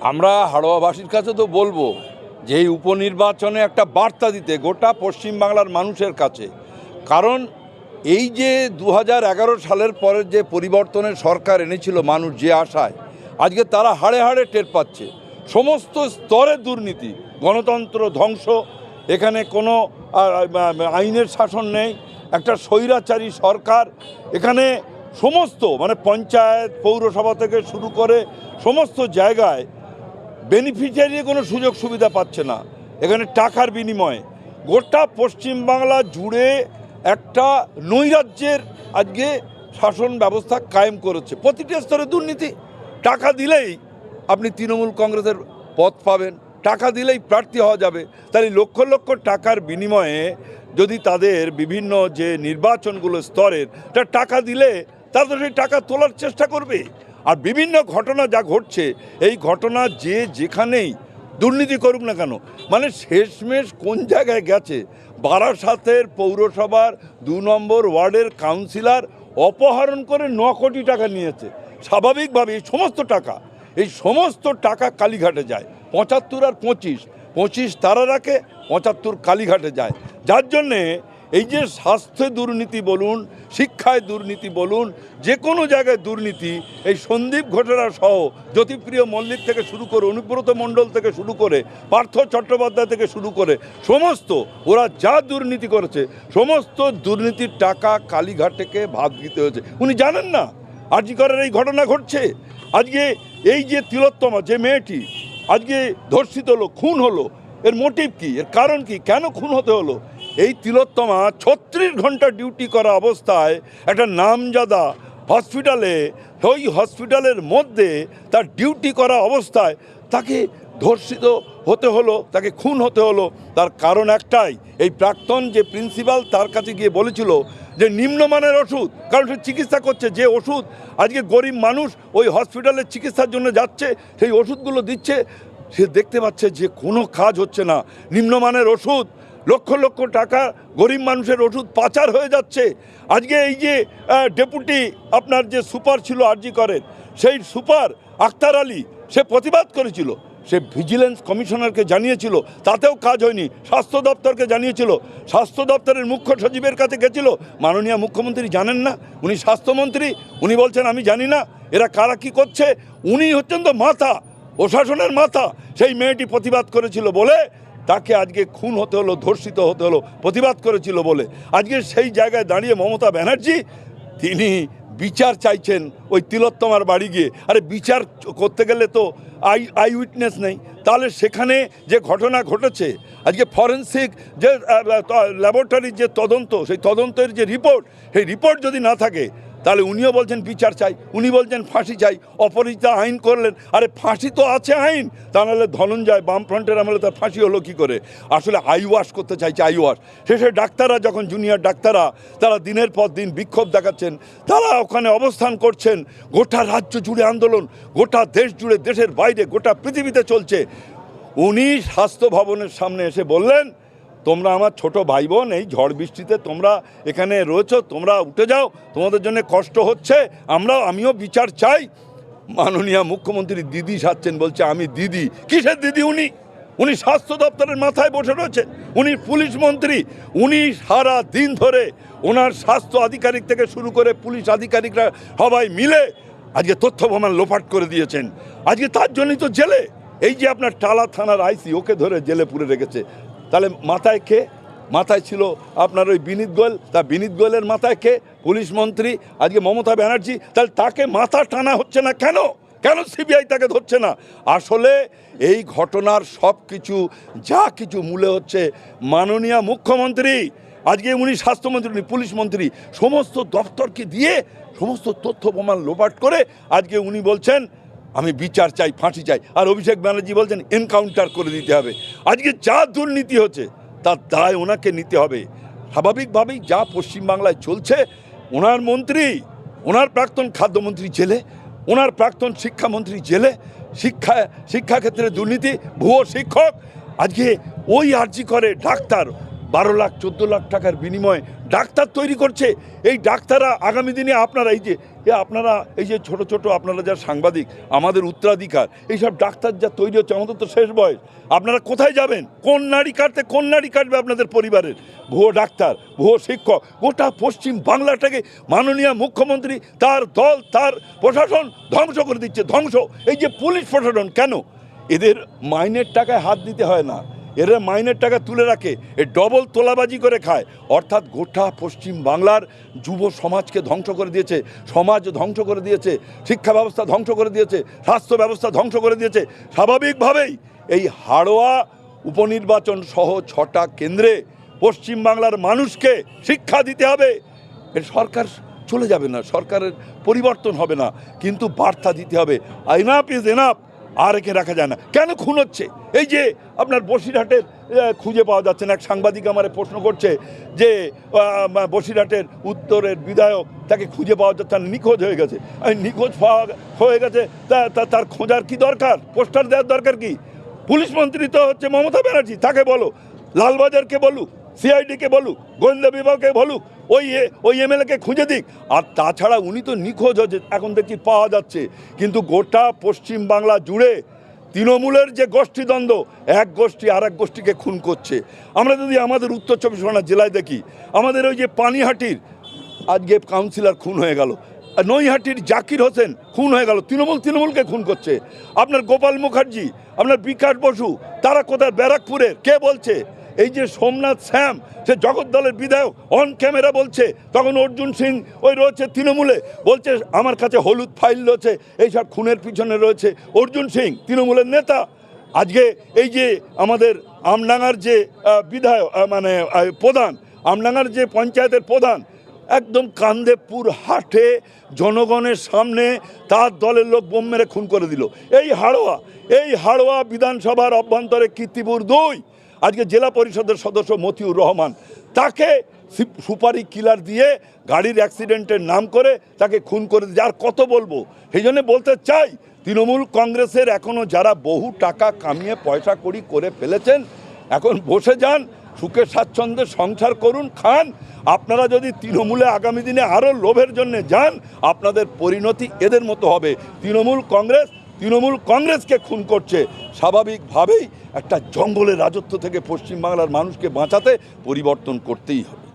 আমরা হাড়োয়াবাসীর কাছে তো বলব যে এই উপনির্বাচনে একটা বার্তা দিতে গোটা পশ্চিমবাংলার মানুষের কাছে। কারণ এই যে দু হাজার এগারো সালের পরের যে পরিবর্তনের সরকার এনেছিল মানুষ যে আশায়, আজকে তারা হাড়ে হাড়ে টের পাচ্ছে। সমস্ত স্তরে দুর্নীতি, গণতন্ত্র ধ্বংস, এখানে কোনো আইনের শাসন নেই, একটা স্বৈরাচারী সরকার, এখানে সমস্ত মানে পঞ্চায়েত, পৌরসভা থেকে শুরু করে সমস্ত জায়গায় বেনিফিশিয়ারি কোনো সুযোগ সুবিধা পাচ্ছে না। এখানে টাকার বিনিময়ে। গোটা পশ্চিমবাংলা জুড়ে একটা নৈরাজ্যের আজকে শাসন ব্যবস্থা কায়েম করেছে। প্রতিটি স্তরে দুর্নীতি। টাকা দিলেই আপনি তৃণমূল কংগ্রেসের পথ পাবেন। টাকা দিলেই প্রার্থী হওয়া যাবে। তাহলে লক্ষ লক্ষ টাকার বিনিময়ে যদি তাদের বিভিন্ন যে নির্বাচনগুলো স্তরের, তা টাকা দিলে তারা তো সেই টাকা তোলার চেষ্টা করবে। আর বিভিন্ন ঘটনা যা ঘটছে, এই ঘটনা যে যেখানেই দুর্নীতি করুক না কেন মানে শেষমেশ কোন জায়গায় গেছে? বারাসাতের পৌরসভার দু নম্বর ওয়ার্ডের কাউন্সিলর অপহরণ করে ন কোটি টাকা নিয়েছে। স্বাভাবিকভাবে এই সমস্ত টাকা, এই সমস্ত টাকা কালীঘাটে যায়। পঁচাত্তর আর পঁচিশ পঁচিশ তারা রাখে পঁচাত্তর কালীঘাটে যায়। যার জন্যে এই যে স্বাস্থ্যে দুর্নীতি বলুন, শিক্ষায় দুর্নীতি বলুন, যে কোনো জায়গায় দুর্নীতি, এই সন্দীপ ঘটনা সহ জ্যোতিপ্রিয় মল্লিক থেকে শুরু করে অনুব্রত মণ্ডল থেকে শুরু করে পার্থ চট্টোপাধ্যায় থেকে শুরু করে সমস্ত, ওরা যা দুর্নীতি করেছে, সমস্ত দুর্নীতির টাকা কালীঘাটেকে ভাগ দিতে হয়েছে। উনি জানেন না আর্জিকরের এই ঘটনা ঘটছে। আজকে এই যে তিলোত্তমা, যে মেয়েটি, আজকে ধর্ষিত হলো, খুন হলো, এর মোটিভ কি? এর কারণ কি? কেন খুন হতে হলো? এই তিলোত্তমা ছত্রিশ ঘণ্টা ডিউটি করা অবস্থায় একটা নামজাদা হসপিটালে, ওই হসপিটালের মধ্যে তার ডিউটি করা অবস্থায় তাকে ধর্ষিত হতে হলো, তাকে খুন হতে হলো। তার কারণ একটাই, এই প্রাক্তন যে প্রিন্সিপাল তার কাছে গিয়ে বলেছিল যে নিম্নমানের ওষুধ, কারণ সে চিকিৎসা করছে, যে ওষুধ আজকে গরিব মানুষ ওই হসপিটালে চিকিৎসার জন্য যাচ্ছে, সেই ওষুধগুলো দিচ্ছে, সে দেখতে পাচ্ছে যে কোনো কাজ হচ্ছে না। নিম্নমানের ওষুধ লক্ষ লক্ষ টাকা গরিব মানুষের ওষুধ পাচার হয়ে যাচ্ছে। আজকে এই যে ডেপুটি আপনার যে সুপার ছিল আরজি করেন, সেই সুপার আক্তার আলী, সে প্রতিবাদ করেছিল। সে ভিজিলেন্স কমিশনারকে জানিয়েছিল, তাতেও কাজ হয়নি। স্বাস্থ্য দপ্তরকে জানিয়েছিল। স্বাস্থ্য দপ্তরের মুখ্য সচিবের কাছে গেছিল। মাননীয় মুখ্যমন্ত্রী জানেন না? উনি স্বাস্থ্যমন্ত্রী? উনি বলছেন, আমি জানি না। এরা কারা কি করছে? উনি হচ্ছেন তো মাথা, প্রশাসনের মাথা। সেই মেয়েটি প্রতিবাদ করেছিল বলে তাকে আজকে খুন হতে হলো, ধর্ষিত হতে হলো, প্রতিবাদ করেছিল বলে। আজকে সেই জায়গায় দাঁড়িয়ে মমতা ব্যানার্জি, তিনি বিচার চাইছেন ওই তিলোত্তমার বাড়ি গিয়ে। আরে বিচার করতে গেলে তো আই আই উইটনেস নেই। তাহলে সেখানে যে ঘটনা ঘটেছে, আজকে ফরেন্সিক যে ল্যাবরেটরির যে তদন্ত, সেই তদন্তের যে রিপোর্ট, সেই রিপোর্ট যদি না থাকে তাহলে উনিও বলছেন বিচার চাই, উনি বলছেন ফাঁসি চাই, অপরাজিতা আইন করলেন। আরে ফাঁসি তো আছে আইন, তা নাহলে ধনঞ্জয় বামফ্রন্টের আমলে তার ফাঁসি হলো কী করে? আসলে আই ওয়াশ করতে চাইছে আই ওয়াশ। শেষে ডাক্তাররা যখন জুনিয়র ডাক্তাররা, তারা দিনের পর দিন বিক্ষোভ দেখাচ্ছেন, তারা ওখানে অবস্থান করছেন, গোটা রাজ্য জুড়ে আন্দোলন, গোটা দেশ জুড়ে, দেশের বাইরে, গোটা পৃথিবীতে চলছে। উনি স্বাস্থ্য ভবনের সামনে এসে বললেন তোমরা আমার ছোট ভাই বোন এই ঝড় বৃষ্টিতে তোমরা এখানে রয়েছো, তোমরা উঠে যাও, তোমাদের জন্য কষ্ট হচ্ছে আমরা আমিও বিচার চাই। মাননীয় মুখ্যমন্ত্রী দিদি সাচ্ছেন বলছে, আমি দিদি। কিসের দিদি উনি? উনি স্বাস্থ্য দপ্তরের মাথায় বসে রয়েছেন উনি পুলিশ মন্ত্রী। উনি সারা দিন ধরে ওনার স্বাস্থ্য আধিকারিক থেকে শুরু করে পুলিশ আধিকারিকরা সবাই মিলে আজকে তথ্য প্রমাণ লোপাট করে দিয়েছেন। আজকে তার জন্যই তো জেলে। এই যে আপনার টালা থানার আইসি, ওকে ধরে জেলে পুরে রেখেছে। তাহলে মাথায় কে? মাথায় ছিল আপনার ওই বিনীত গোয়েল। তা বিনীত গোয়েলের মাথায় কে? পুলিশ মন্ত্রী, আজকে মমতা ব্যানার্জি। তাহলে তাকে মাথা টানা হচ্ছে না কেন? কেন সিবিআই তাকে ধরছে না? আসলে এই ঘটনার সব কিছু যা কিছু মূলে হচ্ছে মাননীয় মুখ্যমন্ত্রী, আজকে উনি স্বাস্থ্যমন্ত্রী, উনি পুলিশ মন্ত্রী, সমস্ত দপ্তরকে দিয়ে, সমস্ত তথ্য প্রমাণ লোপাট করে আজকে উনি বলছেন আমি বিচার চাই, ফাঁসি চাই। আর অভিষেক ব্যানার্জি বলছেন এনকাউন্টার করে দিতে হবে। আজকে যা দুর্নীতি হচ্ছে, তার দায় ওনাকে নিতে হবে। স্বাভাবিকভাবেই যা পশ্চিমবাংলায় চলছে, ওনার মন্ত্রী, ওনার প্রাক্তন খাদ্যমন্ত্রী জেলে, ওনার প্রাক্তন শিক্ষামন্ত্রী জেলে, শিক্ষা, শিক্ষাক্ষেত্রে দুর্নীতি, ভুয়ো শিক্ষক, আজকে ওই আর্জি করে ডাক্তার, বারো লাখ, চোদ্দ লাখ টাকার বিনিময়ে ডাক্তার তৈরি করছে। এই ডাক্তাররা আগামী দিনে আপনারা এই যে এ আপনারা, এই যে ছোট ছোট আপনারা যা সাংবাদিক, আমাদের উত্তরাধিকার, এইসব ডাক্তার যা তৈরি হচ্ছে, আমাদের তো শেষ বয়স। আপনারা কোথায় যাবেন? কোন নারী কাটতে, কোন নারী কাটবে আপনাদের পরিবারের? ভুয়ো ডাক্তার, ভুয়ো শিক্ষক, গোটা পশ্চিম বাংলাটাকে মাননীয় মুখ্যমন্ত্রী তার দল, তার প্রশাসন ধ্বংস করে দিচ্ছে, ধ্বংস। এই যে পুলিশ প্রশাসন, কেন? এদের মাইনের টাকায় হাত দিতে হয় না। এরা মাইনের টাকা তুলে রাখে, এ ডবল তোলাবাজি করে খায়। অর্থাৎ গোটা পশ্চিম বাংলার যুব সমাজকে ধ্বংস করে দিয়েছে, সমাজ ধ্বংস করে দিয়েছে, শিক্ষা ব্যবস্থা ধ্বংস করে দিয়েছে, স্বাস্থ্য ব্যবস্থা ধ্বংস করে দিয়েছে। স্বাভাবিকভাবেই এই হাড়োয়া উপনির্বাচন সহ ছটা কেন্দ্রে পশ্চিম বাংলার মানুষকে শিক্ষা দিতে হবে। এর সরকার চলে যাবে না, সরকারের পরিবর্তন হবে না, কিন্তু বার্তা দিতে হবে। এনাপ ইজ এনাপ আর একে রাখা যায় না। কেন খুন হচ্ছে? এই যে আপনার বসিরহাটের খুঁজে পাওয়া যাচ্ছে না, এক সাংবাদিক আমার প্রশ্ন করছে যে বসিরহাটের উত্তরের বিধায়ক তাকে খুঁজে পাওয়া যাচ্ছে না, নিখোঁজ হয়ে গেছে। নিখোঁজ পাওয়া হয়ে গেছে তার খোঁজার কি দরকার? পোস্টার দেওয়ার দরকার কি? পুলিশ মন্ত্রী তো হচ্ছে মমতা ব্যানার্জি, তাকে বলো। লালবাজারকে বলুক সিআইডিকে বলুক গোয়েন্দা বিভাগকে বলুক ওই ওই এমএলএকে খুঁজে দিক। আর তাছাড়া উনি তো নিখোঁজ হচ্ছে এখন দেখছি পাওয়া যাচ্ছে। কিন্তু গোটা পশ্চিম বাংলা জুড়ে তৃণমূলের যে গোষ্ঠীদ্বন্দ্ব এক গোষ্ঠী আর এক গোষ্ঠীকে খুন করছে। আমরা যদি আমাদের উত্তর চব্বিশ পরগনা জেলায় দেখি, আমাদের ওই যে পানিহাটির আজকে কাউন্সিলর খুন হয়ে গেল নৈহাটির জাকির হোসেন খুন হয়ে গেল, তৃণমূল তৃণমূলকে খুন করছে। আপনার গোপাল মুখার্জি, আপনার বিকাশ বসু, তারা কোথায় ব্যারাকপুরের? কে বলছে? এই যে সোমনাথ শ্যাম, সে জগৎ দলের বিধায়ক অন ক্যামেরা বলছে, তখন অর্জুন সিং ওই রয়েছে তৃণমূলে, বলছে, আমার কাছে হলুদ ফাইল রয়েছে এইসব খুনের পিছনে রয়েছে। অর্জুন সিং, তৃণমূলের নেতা, আজকে এই যে আমাদের আমডাঙ্গার যে বিধায়ক মানে প্রধান, আমডাঙ্গার যে পঞ্চায়েতের প্রধান, একদম কান্দেপুর হাটে জনগণের সামনে তার দলের লোক বোম মেরে খুন করে দিল। এই হাড়োয়া এই হাড়োয়া বিধানসভার অভ্যন্তরে কীর্তিপুর দুই আজকে জেলা পরিষদের সদস্য মতিউর রহমান তাকে সুপারি কিলার দিয়ে গাড়ির অ্যাক্সিডেন্টের নাম করে তাকে খুন করে আর কত বলব? সেই জন্য বলতে চাই, তৃণমূল কংগ্রেসের এখনও যারা বহু টাকা কামিয়ে পয়সা করি করে ফেলেছেন, এখন বসে যান, সুখে স্বাচ্ছন্দ্যে সংসার করুন, খান। আপনারা যদি তৃণমূলে আগামী দিনে আরও লোভের জন্য যান, আপনাদের পরিণতি এদের মতো হবে। তৃণমূল কংগ্রেস, তৃণমূল কংগ্রেসকে খুন করছে। স্বাভাবিকভাবেই একটা জঙ্গলের রাজত্ব থেকে পশ্চিমবাংলার মানুষকে বাঁচাতে পরিবর্তন করতেই হবে।